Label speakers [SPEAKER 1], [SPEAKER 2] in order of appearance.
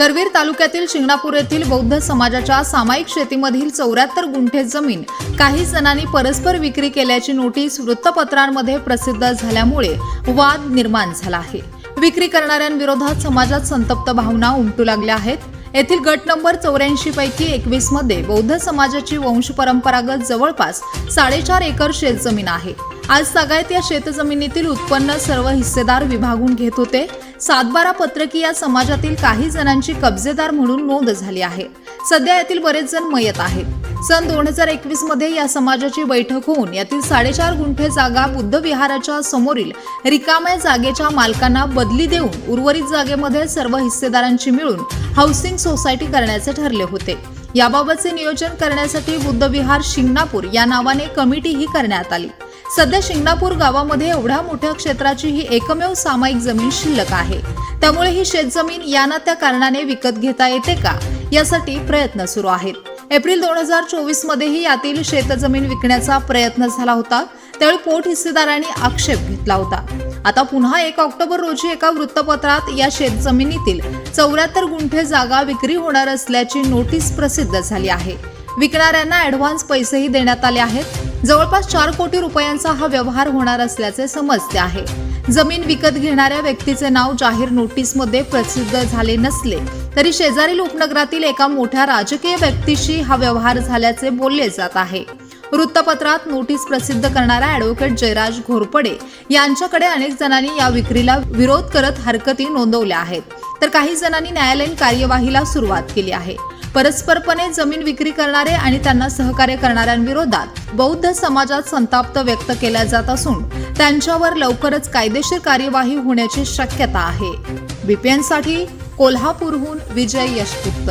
[SPEAKER 1] करवीर तालुक्यातील शिंगणापूर येथील बौद्ध समाजाच्या सामायिक शेतीमधील चौऱ्याहत्तर गुंठे जमीन काही जणांनी परस्पर विक्री केल्याची नोटीस वृत्तपत्रांमध्ये प्रसिद्ध झाल्यामुळे वाद निर्माण झाला आहे. विक्री करणाऱ्यांविरोधात समाजात संतप्त भावना उमटू लागल्या आहेत. येथील गट नंबर चौऱ्याऐंशी पैकी एकवीसमध्ये बौद्ध समाजाची वंश परंपरागत जवळपास साडेचार एकर शेतजमीन आहे. आज सगायत या शेतजमिनीतील उत्पन्न सर्व हिस्सेदार विभागून घेत होते. सातबारा पत्रकी या समाजातील काही जणांची कब्जेदार म्हणून नोंद झाली आहे. सध्या यातील बरेच जण मयत आहेत. सन दोन हजार एकवीसमध्ये या समाजाची बैठक होऊन यातील साडेचार गुंठे जागा बुद्ध विहाराच्या समोरील रिकाम्या जागेच्या मालकांना बदली देऊन उर्वरित जागेमध्ये सर्व हिस्सेदारांची मिळून हाऊसिंग सोसायटी करण्याचे ठरले होते. याबाबतचे नियोजन करण्यासाठी बुद्ध विहार शिंगणापूर या नावाने कमिटीही करण्यात आली. सध्या शिंगणापूर गावामध्ये एवढ्या मोठ्या क्षेत्राची ही एकमेव सामायिक जमीन शिल्लक आहे. त्यामुळे ही शेतजमीन या ना त्या कारणाने विकत घेता येते का? यासाठी प्रयत्न सुरू आहेत. एप्रिल दोन हजार चोवीस मध्येही यातील शेतजमीन विकण्याचा प्रयत्न झाला होता. त्यावेळी पोट हिस्सेदारांनी आक्षेप घेतला होता. आता पुन्हा एक ऑक्टोबर रोजी एका वृत्तपत्रात या शेतजमिनीतील चौऱ्याहत्तर गुंठे जागा विक्री होणार असल्याची नोटीस प्रसिद्ध झाली आहे. विकणाऱ्यांना ऍडव्हान्स पैसेही देण्यात आले आहेत. जवळपास चार कोटी रुपयांचा हा व्यवहार होणार असल्याचे समजते आहे. जमीन विकत घेणाऱ्या व्यक्तीचे नाव जाहीर नोटीसमध्ये प्रसिद्ध झाले नसले तरी शेजारील उपनगरातील एका मोठ्या राजकीय व्यक्तीशी हा व्यवहार झाल्याचे बोलले जात आहे. वृत्तपत्रात नोटीस प्रसिद्ध करणाऱ्या ॲडव्होकेट जयराज घोरपडे यांच्याकडे अनेक जणांनी या विक्रीला विरोध करत हरकती नोंदवल्या आहेत. तर काही जणांनी न्यायालयीन कार्यवाहीला सुरुवात केली आहे. परस्परपणे जमीन विक्री करणारे आणि त्यांना सहकार्य करणाऱ्यांविरोधात बौद्ध समाजात संताप्त व्यक्त केला जात असून त्यांच्यावर लवकरच कायदेशीर कार्यवाही होण्याची शक्यता आहे. बीपीएनसाठी कोल्हापूरहून विजय यशगुप्त.